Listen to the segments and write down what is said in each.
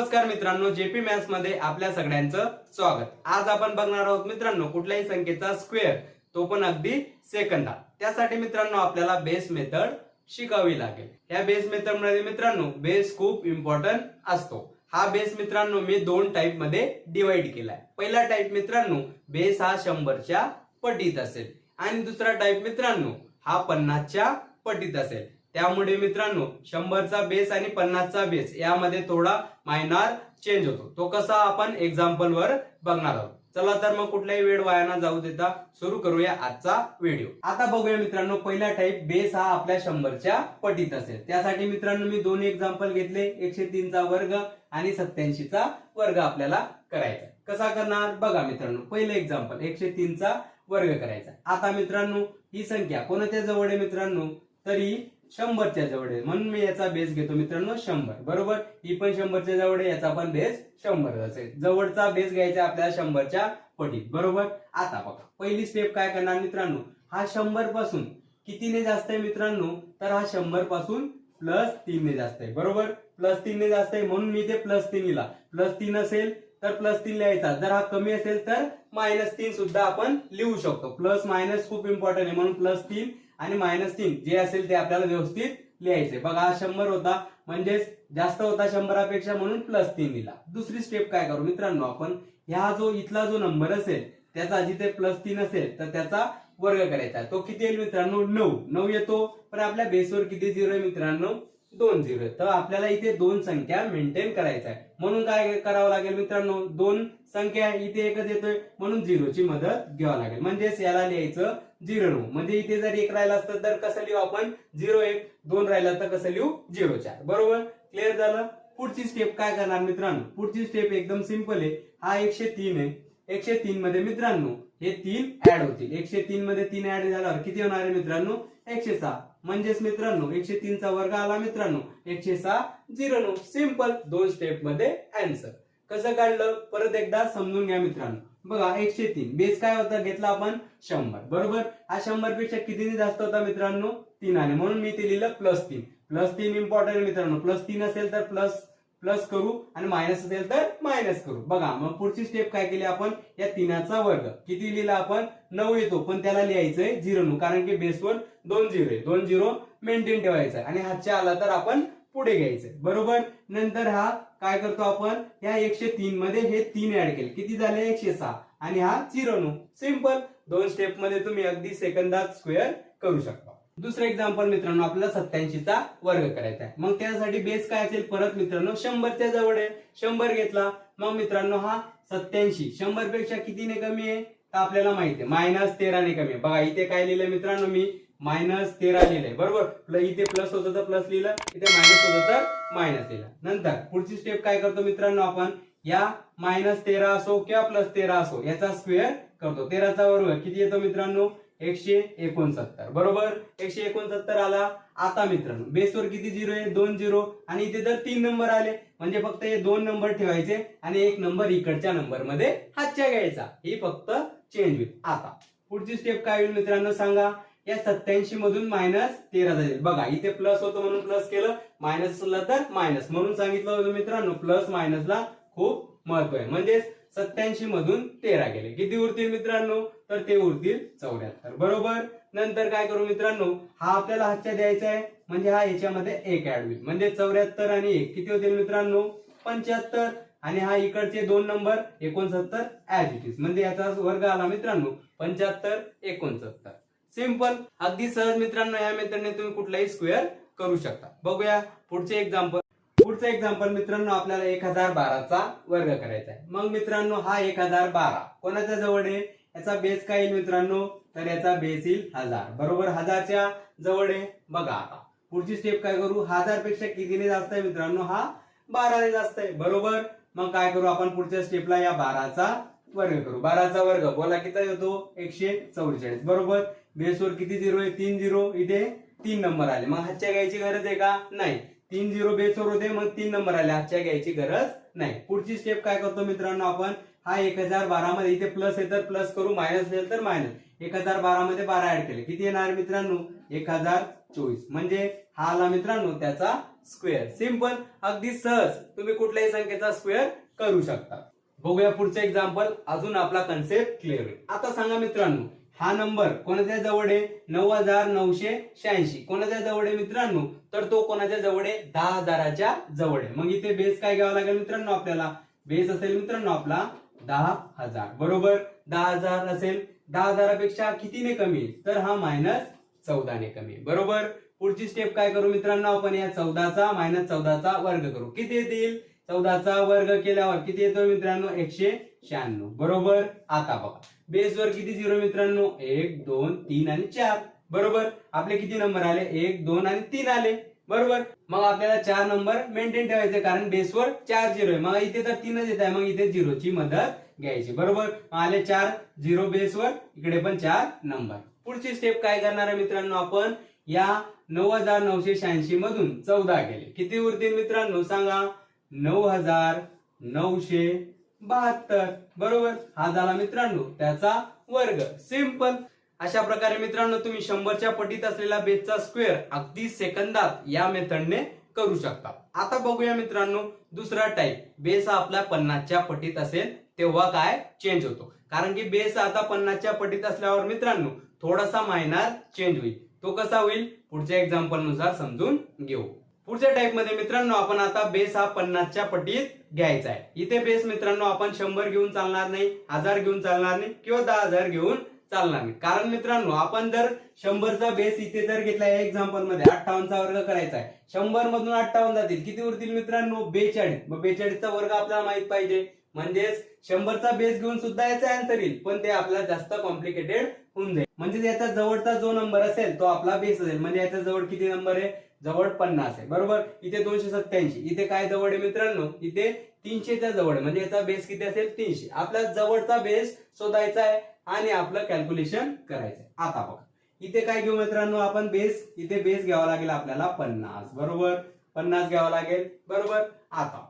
नमस्कार मित्रांनो जेपी मॅथ्समध्ये आपल्या सगळ्यांचं स्वागत. आज आपण बघणार आहोत मित्रांनो कुठल्याही संख्येचा स्क्वेअर तो पण अगदी सेकंदा त्यासाठी मित्रांनो आपल्याला बेस मेथड शिकावी लागेल. या बेस मेथडमध्ये मित्रांनो बेस खूप इम्पॉर्टंट असतो. हा बेस मित्रांनो मी दोन टाईपमध्ये डिवाइड केलाय. पहिला टाईप मित्रांनो बेस हा शंभरच्या पटीत असेल. आणि दुसरा टाईप मित्रांनो हा पन्नासच्या पटीत असेल. त्यामुळे मित्रांनो शंभरचा बेस आणि पन्नासचा बेस यामध्ये थोडा मायनार चेंज होतो. तो कसा आपण एक्झाम्पल वर बघणार आहोत. चला तर मग कुठलाही वेळ वायाना जाऊ देता सुरू करूया आजचा व्हिडिओ आता बघूया मित्रांनो पहिला टाईप बेस हा आपल्या शंभरच्या पटीत असेल. त्यासाठी मित्रांनो मी दोन एक्झाम्पल घेतले. एकशे तीनचा वर्ग आणि सत्याऐंशीचा वर्ग आपल्याला करायचा. कसा करणार? बघा मित्रांनो पहिलं एक्झाम्पल एकशे तीनचा वर्ग करायचा. आता मित्रांनो ही संख्या कोणत्या जवळ आहे मित्रांनो? तरी शंभरच्या जवळ आहे. म्हणून मी याचा बेस घेतो मित्रांनो शंभर. बरोबर? ही पण शंभरच्या जवळ आहे याचा पण बेस शंभर असेल. जवळचा बेस घ्यायचा आपल्याला शंभरच्या पटीत. बरोबर? आता बघा पहिली स्टेप काय करणार मित्रांनो? हा शंभरपासून कितीने जास्त आहे मित्रांनो? तर हा शंभरपासून प्लस तीनने जास्त आहे. बरोबर? प्लस तीनने जास्त आहे म्हणून मी ते प्लस तीन लिहिला. प्लस तीन असेल तर प्लस तीन लिहायचा. जर हा कमी असेल तर मायनस तीन सुद्धा आपण लिहू शकतो. प्लस मायनस खूप इम्पॉर्टंट आहे म्हणून प्लस तीन आणि मायनस तीन. जे असेल ते आपल्याला व्यवस्थित लिहायचे बघा हा शंभर होता. म्हणजेच जास्त होता शंभरापेक्षा म्हणून प्लस तीन दिला. दुसरी स्टेप काय करू मित्रांनो आपण? ह्या जो इथला जो नंबर असेल त्याचा जिथे प्लस तीन असेल तर त्याचा वर्ग करायचा तो किती येईल मित्रांनो? नऊ. नऊ येतो. पण आपल्या बेसवर किती झिरो आहे मित्रांनो? दोन झिरो तर आपल्याला इथे दोन संख्या मेंटेन करायचा आहे. म्हणून काय करावं लागेल मित्रांनो? दोन संख्या इथे एकच येतोय. म्हणून झिरोची मदत घ्यावं लागेल. म्हणजेच याला लिहायचं झिरो नऊ. म्हणजे इथे जर एक राहिला असतं तर कसं लिहू आपण? झिरो एक. दोन राहिला तर कसं लिहू? झिरो चार. बरोबर? क्लिअर झालं? पुढची स्टेप काय करणार मित्रांनो? पुढची स्टेप एकदम सिंपल आहे. हा एकशे तीन आहे. एकशे तीन मध्ये मित्रांनो हे तीन ऍड होतील. एकशे तीन मध्ये तीन ऍड झाल्यावर किती होणार आहे मित्रांनो? एकशे सहा. म्हणजेच मित्रांनो एकशे तीनचा वर्ग आला मित्रांनो. एकशे सहा झिरो नऊ. सिंपल दोन स्टेपमध्ये अँसर कसं काढलं? परत एकदा समजून घ्या मित्रांनो. बघा एकशे तीन. बेस काय होता? घेतला आपण शंभर. बरोबर? हा शंभरपेक्षा कितीने जास्त होता मित्रांनो? तीन आले म्हणून मी ते लिहिलं प्लस तीन. प्लस तीन इम्पॉर्टंट मित्रांनो. प्लस तीन असेल तर प्लस प्लस करू आणि मायनस असेल तर मायनस करू. बघा मग पुढची स्टेप काय केली आपण? या तिनाचा वर्ग. किती लिहिला आपण? नऊ येतो. पण त्याला लिहायचंय झिरो नऊ. कारण की बेसवर दोन झिरो आहे. दोन झिरो मेंटेन ठेवायचं आणि हातच्या आला तर आपण पुढे घ्यायचंय. बरोबर? नंतर हा काय करतो आपण? या एकशे तीन मध्ये हे तीन ऍड केले. किती झाले? एकशे सहा. आणि हा झिरो नऊ. सिंपल दोन स्टेपमध्ये तुम्ही अगदी सेकंदात स्क्वेअर करू शकता. दुसरं एक्झाम्पल मित्रांनो आपल्याला सत्याऐंशीचा वर्ग करायचा आहे. मग त्यासाठी बेस काय असेल? परत मित्रांनो शंभरच्या जवळ आहे. शंभर घेतला मग मित्रांनो हा सत्याऐंशी शंभरपेक्षा कितीने कमी आहे? तर आपल्याला माहिती आहे मायनस तेराने कमी आहे. बघा इथे काय लिहिलंय मित्रांनो मी? मायनस तेरा लिहिलंय. बरोबर? इथे प्लस होतं तर प्लस लिहिलं इथे मायनस होतं तर मायनस लिहिलं. नंतर पुढची स्टेप काय करतो मित्रांनो आपण? या मायनस तेरा असो किंवा प्लस तेरा असो याचा स्क्वेअर करतो. तेराचा वर्ग किती येतो मित्रांनो? एकशे एकोणसत्तर. बरोबर? एकशे एकोणसत्तर आला. आता मित्रांनो बेसवर किती झिरो आहे? दोन झिरो आणि इथे जर तीन नंबर आले म्हणजे फक्त हे दोन नंबर ठेवायचे आणि एक नंबर इकडच्या नंबरमध्ये हातच्या घ्यायचा. ही फक्त चेंज होईल. आता पुढची स्टेप काय होईल मित्रांनो सांगा. या सत्याऐंशी मधून मायनस तेरा जाईल बघा इथे प्लस होतं म्हणून प्लस केलं. मायनस असलं तर मायनस म्हणून सांगितलं होतं मित्रांनो प्लस मायनसला खूप महत्त्व आहे. म्हणजेच सत्याऐंशी मधून तेरा गेले. किती उरतील मित्रांनो? तर ते उरतील चौऱ्याहत्तर. बरोबर? नंतर काय करू मित्रांनो? हा आपल्याला हातच्या द्यायचा आहे. म्हणजे हा याच्यामध्ये एक ऍड होईल. म्हणजे चौऱ्याहत्तर आणि एक. किती होतील मित्रांनो? पंच्याहत्तर. आणि हा इकडचे दोन नंबर एकोणसत्तर ऍज इट इज म्हणजे याचा वर्ग आला मित्रांनो पंच्याहत्तर एकोणसत्तर. सिंपल अगदी सहज मित्रांनो या मेथडने तुम्ही कुठलाही स्क्वेअर करू शकता. बघूया पुढचे एक्झाम्पल पुढचं एक्झाम्पल मित्रांनो आपल्याला एक हजार बाराचा वर्ग करायचा आहे. मग मित्रांनो हा एक हजार बारा. कोणाच्या जवळ आहे? याचा बेस काय येईल मित्रांनो? तर याचा बेस येईल हजार. बरोबर हजारच्या जवळ आहे. बघा आता. पुढची स्टेप काय करू? हजारपेक्षा कितीने जास्त आहे मित्रांनो? हा बाराने जास्त आहे. बरोबर? मग काय करू आपण पुढच्या स्टेपला या बाराचा वर्ग करू. बाराचा वर्ग. बोला किती होतो एकशे चौवेचाळीस बरोबर? बेसवर किती झिरो आहे? तीन झिरो इथे तीन नंबर आले. मग हातच्या घ्यायची गरज आहे का? नाही. तीन झिरो बेसवर होते मग तीन नंबर आले. आजच्या घ्यायची गरज नाही. पुढची स्टेप काय करतो मित्रांनो आपण? हा एक हजार बारा मध्ये इथे प्लस आहे तर प्लस करू मायनस असेल तर मायनस एक हजार बारा मध्ये बारा ऍड केले. किती येणार मित्रांनो? एक हजार चोवीस. म्हणजे हा आला मित्रांनो त्याचा स्क्वेअर सिंपल अगदी सहज. तुम्ही कुठल्याही संख्येचा स्क्वेअर करू शकता. बघूया पुढचं एक्झाम्पल अजून आपला कन्सेप्ट क्लिअर होईल. आता सांगा मित्रांनो हा नंबर कोणाच्या जवळ आहे? नऊ हजार नऊशे शहाऐंशी. कोणाच्या जवळ आहे मित्रांनो? तर तो कोणाच्या जवळ आहे? दहा हजाराच्या जवळ आहे. मग इथे बेस काय घ्यावा लागेल मित्रांनो आपल्याला? बेस असेल मित्रांनो आपला दहा हजार. बरोबर? दहा हजार असेल. दहा हजारापेक्षा कितीने कमी तर हा मायनस चौदाने कमी बरोबर? पुढची स्टेप काय करू मित्रांनो आपण? या चौदाचा मायनस चौदाचा वर्ग करू. किती येतील? चौदाचा वर्ग केल्यावर किती येतो मित्रांनो? एकशे शहाण्णव. बरोबर? आता बघा. बेसवर किती झिरो मित्रांनो? एक दोन तीन आणि चार. बरोबर? आपले किती नंबर आले? एक दोन आणि तीन आले. बरोबर? मग आपल्याला चार नंबर मेंटेन ठेवायचे कारण बेसवर चार झिरो आहे. मग इथे तर तीनच येत आहे. मग इथे झिरोची मदत घ्यायची. बरोबर? आले चार झिरो बेसवर इकडे पण चार नंबर पुढची स्टेप काय करणार आहे मित्रांनो आपण? या नऊ हजार नऊशे शहाऐंशी मधून चौदा गेले किती उरतील मित्रांनो? सांगा. नऊ हजार नऊशे बहात्तर. बरोबर? हा झाला मित्रांनो. त्याचा वर्ग. सिंपल अशा प्रकारे मित्रांनो तुम्ही शंभरच्या पटीत असलेला बेसचा स्क्वेअर अगदी सेकंदात या मेथडने करू शकता. आता बघूया मित्रांनो दुसरा टाईप बेस हा आपल्या पन्नासच्या पटीत असेल तेव्हा काय? चेंज होतो. कारण की बेस आता पन्नासच्या पटीत असल्यावर मित्रांनो थोडासा मायनार चेंज होईल. तो कसा होईल? पुढच्या एक्झाम्पलनुसार समजून घेऊ. पुढच्या टाईपमध्ये मित्रांनो आपण आता बेस हा पन्नासच्या पटीत घ्यायचा आहे. इथे बेस मित्रांनो आपण शंभर घेऊन चालणार नाही हजार घेऊन चालणार नाही किंवा दहा हजार घेऊन चालणार नाही. कारण मित्रांनो आपण जर शंभरचा बेस इथे जर घेतला या एक्झाम्पलमध्ये अठ्ठावन्नचा वर्ग करायचा आहे. शंभर मधून अठ्ठावन्न जातील. किती उरतील मित्रांनो? बेचाळीस. मग बेचाळीसचा वर्ग आपल्याला माहीत पाहिजे. म्हणजेच शंभरचा बेस घेऊन सुद्धा याचा आन्सर येईल. पण ते आपला जास्त कॉम्प्लिकेटेड होऊन जाईल. म्हणजे याचा जवळचा जो नंबर असेल तो आपला बेस असेल. म्हणजे याचा जवळ किती नंबर आहे? जवळ पन्नास आहे. बरोबर? इथे दोनशे सत्याऐंशी इथे काय जवळ आहे मित्रांनो? इथे तीनशेच्या जवळ आहे. म्हणजे याचा बेस किती असेल? तीनशे. आपला जवळचा बेस शोधायचा आहे आणि आपलं कॅल्क्युलेशन करायचं आहे. आता बघा. इथे काय घेऊ मित्रांनो आपण? बेस इथे बेस घ्यावा लागेल आपल्याला पन्नास. बरोबर? पन्नास घ्यावा लागेल. बरोबर? आता.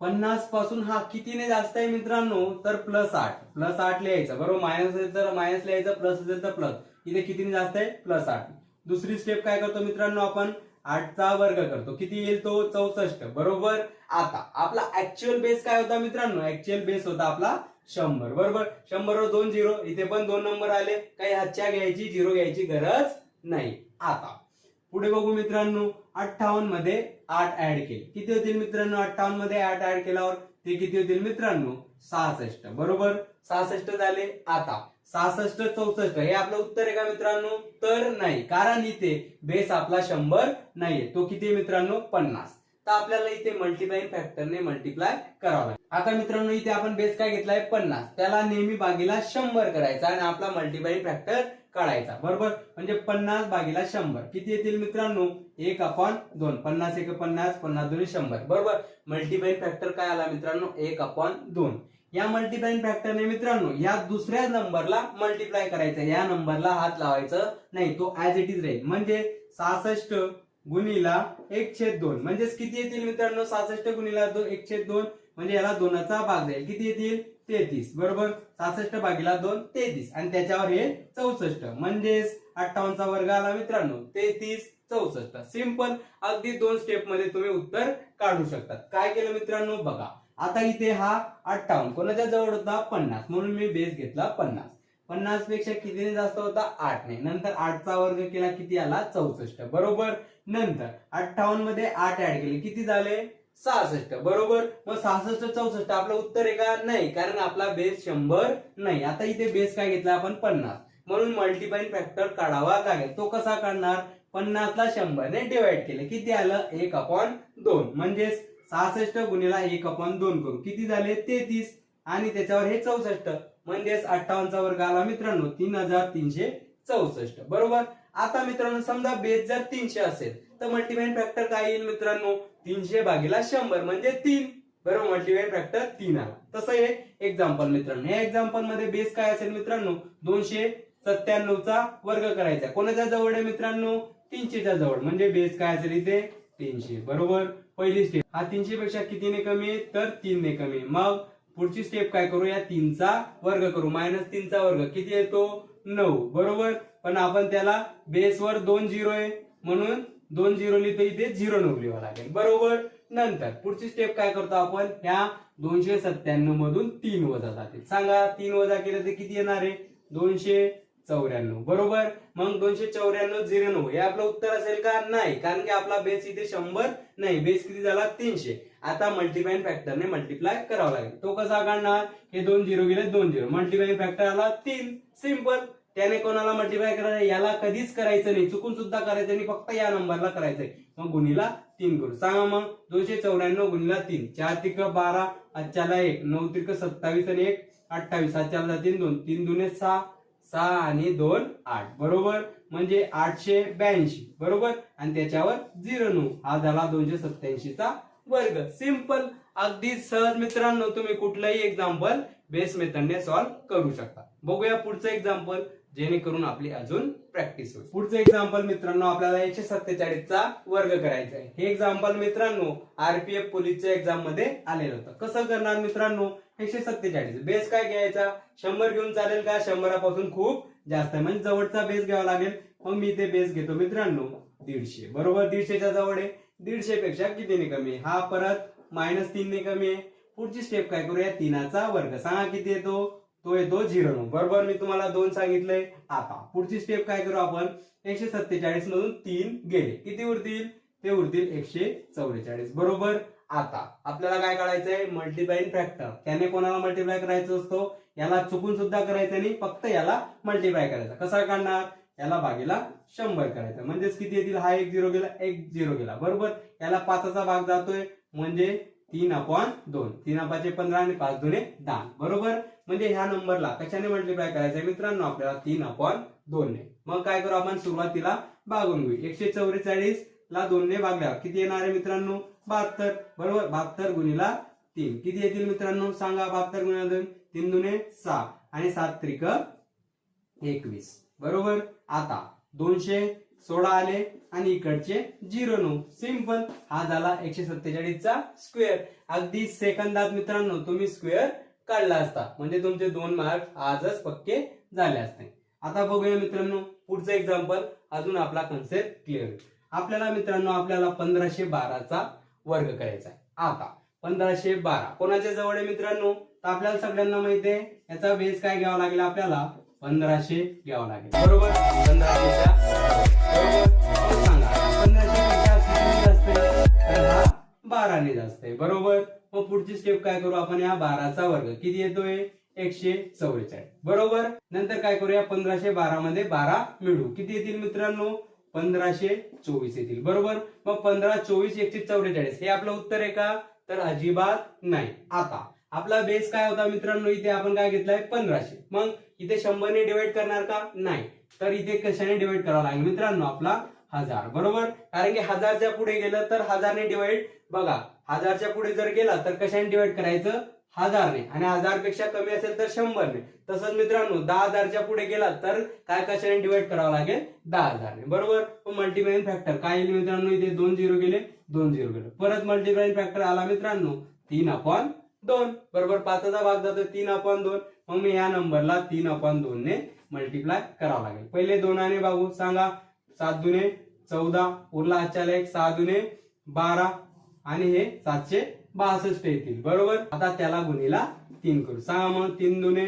पन्नासपासून हा कितीने जास्त आहे मित्रांनो? तर प्लस आठ. प्लस आठ लिहायचं. बरोबर? मायनस असेल तर मायनस लिहायचं. प्लस असेल तर प्लस इथे कितीने जास्त आहे? प्लस आठ. दुसरी स्टेप काय करतो मित्रांनो आपण? आठचा वर्ग करतो. किती येईल तो? चौसष्ट. बरोबर? आता आपला ऍक्च्युअल बेस काय होता मित्रांनो? ऍक्च्युअल बेस होता आपला शंभर. बरोबर? शंभरवर दोन झिरो इथे पण दोन नंबर आले. काही हातच्या घ्यायची झिरो घ्यायची गरज नाही. आता पुढे बघू मित्रांनो. अठ्ठावन्नमध्ये आठ ऍड केले. किती होतील मित्रांनो? अठ्ठावन्नमध्ये आठ ऍड केल्यावर ते किती होतील मित्रांनो? सहासष्ट. बरोबर? सहासष्ट झाले. आता सहासष्ट चौसष्ट. हे आपलं उत्तर आहे का मित्रांनो? तर नाही. कारण इथे बेस आपला शंभर नाहीये. तो किती आहे मित्रांनो? पन्नास. तर आपल्याला इथे मल्टिप्लाईंग फॅक्टरने मल्टिप्लाय करावा लागेल. आता मित्रांनो इथे आपण बेस काय घेतलाय? पन्नास. त्याला नेहमी बागीला शंभर करायचा आणि आपला मल्टिप्लाईंग फॅक्टर काढायचा. बरोबर? म्हणजे पन्नास बागीला शंभर. किती येतील मित्रांनो? एक अपॉन दोन. पन्नास एक पन्नास पन्नास दोन शंभर. बरोबर? मल्टिप्लाईंग फॅक्टर काय आला मित्रांनो? एक अपॉन दोन. या मल्टिप्लाईंग फॅक्टरने मित्रांनो या दुसऱ्या नंबरला मल्टिप्लाय करायचं या नंबरला हात लावायचं नाही. तो ऍज इट इज राहील म्हणजे सहासष्ट गुणीला एक छेद दोन. म्हणजेच किती येतील मित्रांनो? सहासष्ट गुणीला दोन एक छेद दोन. म्हणजे याला दोनाचा भाग जाईल. किती येतील? तेहतीस. बरोबर? सहासष्ट भागीला दोन तेहतीस. आणि त्याच्यावर हे चौसष्ट. म्हणजेच अठ्ठावन्नचा वर्ग आला मित्रांनो. तेहतीस चौसष्ट. सिंपल अगदी दोन स्टेपमध्ये तुम्ही उत्तर काढू शकतात. काय केलं मित्रांनो? बघा. आता इथे हा अठ्ठावन्न कोणाच्या जवळ होता? पन्नास. म्हणून मी बेस घेतला पन्नास. पन्नासपेक्षा कितीने जास्त होता? आठ नाही नंतर आठचा वर्ग केला किती आला? चौसष्ट. बरोबर? नंतर अठ्ठावन्नमध्ये आठ ऍड केले. किती झाले? सहासष्ट. बरोबर? मग सहासष्ट चौसष्ट आपलं उत्तर आहे का? नाही. कारण आपला बेस शंभर नाही. आता इथे बेस काय घेतला आपण? पन्नास. म्हणून मल्टिपाईन फॅक्टर काढावा लागेल. तो कसा काढणार? पन्नासला शंभरने डिवाइड केले. किती आलं? एक अपॉन दोन. म्हणजेच सहासष्ट गुणिला एक अपॉन दोन करू. किती झाले? तेहतीस. आणि त्याच्यावर हे चौसष्ट. म्हणजेच अठ्ठावन्नचा वर्ग आला मित्रांनो तीन हजार तीनशे चौसष्ट. बरोबर? आता मित्रांनो समजा बेस जर तीनशे असेल तर मल्टिप्लाईंग फॅक्टर काय येईल मित्रांनो? तीनशे भागीला शंभर म्हणजे तीन. बरोबर? मल्टिप्लाईंग फॅक्टर तीन आला. तसं हे एक्झाम्पल मित्रांनो. या एक्झाम्पलमध्ये बेस काय असेल मित्रांनो? दोनशे सत्त्याण्णवचा वर्ग करायचा. कोणाच्या जवळ आहे मित्रांनो? तीनशेच्या जवळ. म्हणजे बेस काय असेल इथे? तीनशे. बरोबर? पहिली स्टेप हा तीनशे पेक्षा कितीने कमी आहे? तर तीनने कमी आहे. मग पुढची स्टेप काय करू? या तीनचा वर्ग करू. मायनस तीनचा वर्ग. किती येतो नऊ. बरोबर? पण आपण त्याला बेसवर दोन झिरो आहे. म्हणून दोन झिरो लिहितो इथे झिरो नऊ लिहावं लागेल. बरोबर? नंतर पुढची स्टेप काय करतो आपण? ह्या दोनशे सत्त्याण्णव मधून तीन वजा जातील. सांगा तीन वजा केलं तर किती येणार आहे? दोनशे चौऱ्याण्णव. बरोबर? मग दोनशे चौऱ्याण्णव झिरो नऊ. हे आपलं उत्तर असेल का? नाही. कारण की आपला बेस इथे शंभर नाही. बेस किती झाला? तीनशे. आता मल्टिप्लाईन फॅक्टरने मल्टिप्लाय करावा लागेल. तो कसा काढणार? हे दोन झिरो गेले दोन झिरो. मल्टिप्लाईन फॅक्टर आला तीन. सिंपल त्याने कोणाला मल्टिप्लाय करायचं? याला कधीच करायचं नाही. चुकून सुद्धा करायचं नाही. फक्त या नंबरला करायचंय मग गुणीला तीन करू. सांगा मग. दोनशे चौऱ्याण्णव गुणीला तीन. चार तिक बारा. आजच्याला एक. नऊ तिक सत्तावीस आणि एक अठ्ठावीस. आजच्याला तीन दोन. तीन दुने सहा. सहा आणि दोन आठ. बरोबर? म्हणजे आठशे ब्याऐंशी. बरोबर? आणि त्याच्यावर झिरो नऊ. हा झाला दोनशे सत्याऐंशीचा वर्ग. सिंपल अगदी सहज मित्रांनो तुम्ही कुठलंही एक्झाम्पल बेस मेथडने सॉल्व्ह करू शकता. बघूया पुढचं एक्झाम्पल जेणेकरून आपली अजून प्रॅक्टिस होईल. पुढचं एक्झाम्पल मित्रांनो आपल्याला एकशे सत्तेचाळीसचा वर्ग करायचा आहे. हे एक्झाम्पल मित्रांनो आरपीएफ पोलीसच्या एक्झाममध्ये आलेलं होतं. कसं करणार मित्रांनो? एकशे सत्तेचाळीस. बेस काय घ्यायचा? शंभर घेऊन चालेल का? शंभरापासून खूप जास्त. आहे म्हणजे जवळचा बेस घ्यावा लागेल. मग मी ते बेस घेतो मित्रांनो. दीडशे. बरोबर? दीडशेच्या जवळ आहे. दीडशे पेक्षा कितीने कमी आहे? हा परत मायनस तीनने कमी आहे. पुढची स्टेप काय करूया? तीनाचा वर्ग. सांगा किती येतो? तो येतो झिरो नऊ. बरोबर? मी तुम्हाला दोन सांगितलंय. आता पुढची स्टेप काय करू आपण? एकशे सत्तेचाळीस मधून तीन गेले. किती उरतील? ते उरतील एकशे चौवेचाळीस. बरोबर? आता. आपल्याला काय करायचंय? मल्टिप्लाईन फॅक्टर त्याने कोणाला मल्टिप्लाय करायचं असतो? याला चुकून सुद्धा करायचं नाही फक्त याला मल्टिप्लाय करायचा. कसा काढणार? याला भागीला शंभर करायचं. म्हणजेच किती येतील? हा एक झिरो गेला एक झिरो गेला. बरोबर? याला पाचाचा भाग जातोय. म्हणजे तीन अपॉन दोन. तीन अपाचे पंधरा आणि पाच दोन दहा. बरोबर? म्हणजे ह्या नंबरला कशाने मल्टिप्लाय करायचंय मित्रांनो? आपल्याला तीन अपॉन दोन ने मग काय करू आपण? सुरुवातीला भागून घेऊ. एकशे चौवेचाळीस ला दोन ने भागल्यावर किती येणार आहे मित्रांनो? बहात्तर. बरोबर? बहात्तर गुणीला तीन. किती येतील मित्रांनो? सांगा बहात्तर गुणिला दोन. तीन दुने सहा. आणि सात त्रिक एकवीस. बरोबर? आता दोनशे सोळा आले आणि इकडचे झिरो नऊ. सिंपल हा झाला एकशे सत्तेचाळीसचा स्क्वेअर अगदी सेकंदात मित्रांनो तुम्ही स्क्वेअर काढला असता. म्हणजे तुमचे दोन मार्क आजच पक्के झाले असते. आता बघूया मित्रांनो पुढचं एक्झाम्पल अजून आपला कन्सेप्ट क्लिअर होईल आपल्याला मित्रांनो आपल्याला पंधराशे बाराचा वर्ग करायचा आहे. आता पंधराशे बारा. कोणाच्या जवळ आहे मित्रांनो? तर आपल्याला सगळ्यांना माहिती आहे याचा बेस काय घ्यावा लागेल आपल्याला? पंधराशे घ्यावा लागेल. बरोबर? पंधराशेच्या बरोबर? सांगा पंधराशे तर बाराने जास्त आहे. बरोबर? मग पुढची स्टेप काय करू आपण? या बाराचा वर्ग. किती येतोय? एकशे चव्वेचाळीस. बरोबर? नंतर काय करूया? पंधराशे बारा मध्ये बारा मिळू. किती येतील मित्रांनो? पंधराशे चोवीस येतील. बरोबर? मग पंधरा चोवीस एकशे चौवेचाळीस. हे आपलं उत्तर आहे का? तर अजिबात नाही. आता आपला बेस काय होता मित्रांनो? इथे आपण काय घेतलाय? पंधराशे. मग इथे शंभरने डिवाइड करणार का? नाही. तर इथे कशाने डिवाइड करावं लागेल? मित्रांनो आपला हजार. बरोबर? कारण की हजारच्या पुढे गेलं तर हजारने डिवाइड बघा हजारच्या पुढे जर गेला तर कशाने डिवाइड करायचं? हजारने. आणि हजारपेक्षा कमी असेल तर शंभरने. तसंच मित्रांनो दहा हजारच्या पुढे गेला तर काय कशाने डिवाइड करावं लागेल? दहा हजारने. बरोबर? मल्टिप्लाईन फॅक्टर काय येईल मित्रांनो इथे दोन झिरो गेले दोन झिरो गेले. परत मल्टिप्लाईन फॅक्टर आला मित्रांनो तीन अपॉन दोन. बरोबर? पाचचा भाग जातो तीन अपॉन दोन. मग मी या नंबरला तीन अपॉन दोन ने मल्टिप्लाय करावं लागेल. पहिले दोनाने भागू सांगा. सात दुने चौदा. उरला आजच्याला एक सहा दुने बारा. आणि हे सातशे बासष्ट येतील बरोबर? आता त्याला गुणीला तीन करू. सहा मग तीन दुने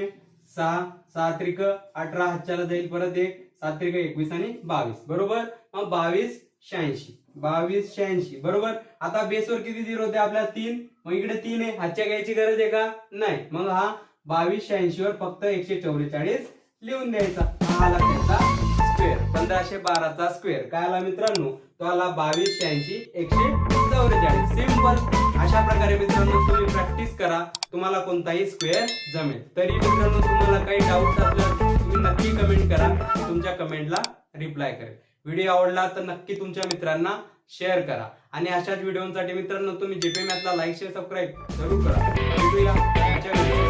सहा सात्रिक अठरा हातच्याला जाईल परत एक सात्रिक एकवीस आणि बावीस बरोबर? मग बावीस शहाऐंशी. बावीस शहाऐंशी बरोबर? आता बेसवर किती झिरो होते आपल्याला तीन. मग इकडे तीन आहे. हातच्या घ्यायची गरज आहे का? नाही. मग हा बावीस शहाऐंशी वर फक्त एकशे चौवेचाळीस लिहून द्यायचा. हा आला पंधराशे बाराचा स्क्वेअर काय आला मित्रांनो? तो आला बावीस शहाऐंशी एकशे चौवेचाळीस. सिंपल अशा प्रकारे मित्रांनो तुम्ही प्रॅक्टिस करा. तुम्हाला कोणताही स्क्वेअर जमेल. तरी मित्रांनो तुम्हाला काही डाऊट असला तुम्ही नक्की कमेंट करा. तुमच्या कमेंटला रिप्लाय करेल. व्हिडिओ आवडला तर नक्की तुमच्या मित्रांना शेअर करा. आणि अशाच व्हिडिओसाठी मित्रांनो तुम्ही जेपी मॅथला लाईक शेअर सबस्क्राईब जरूर करा. भेटूया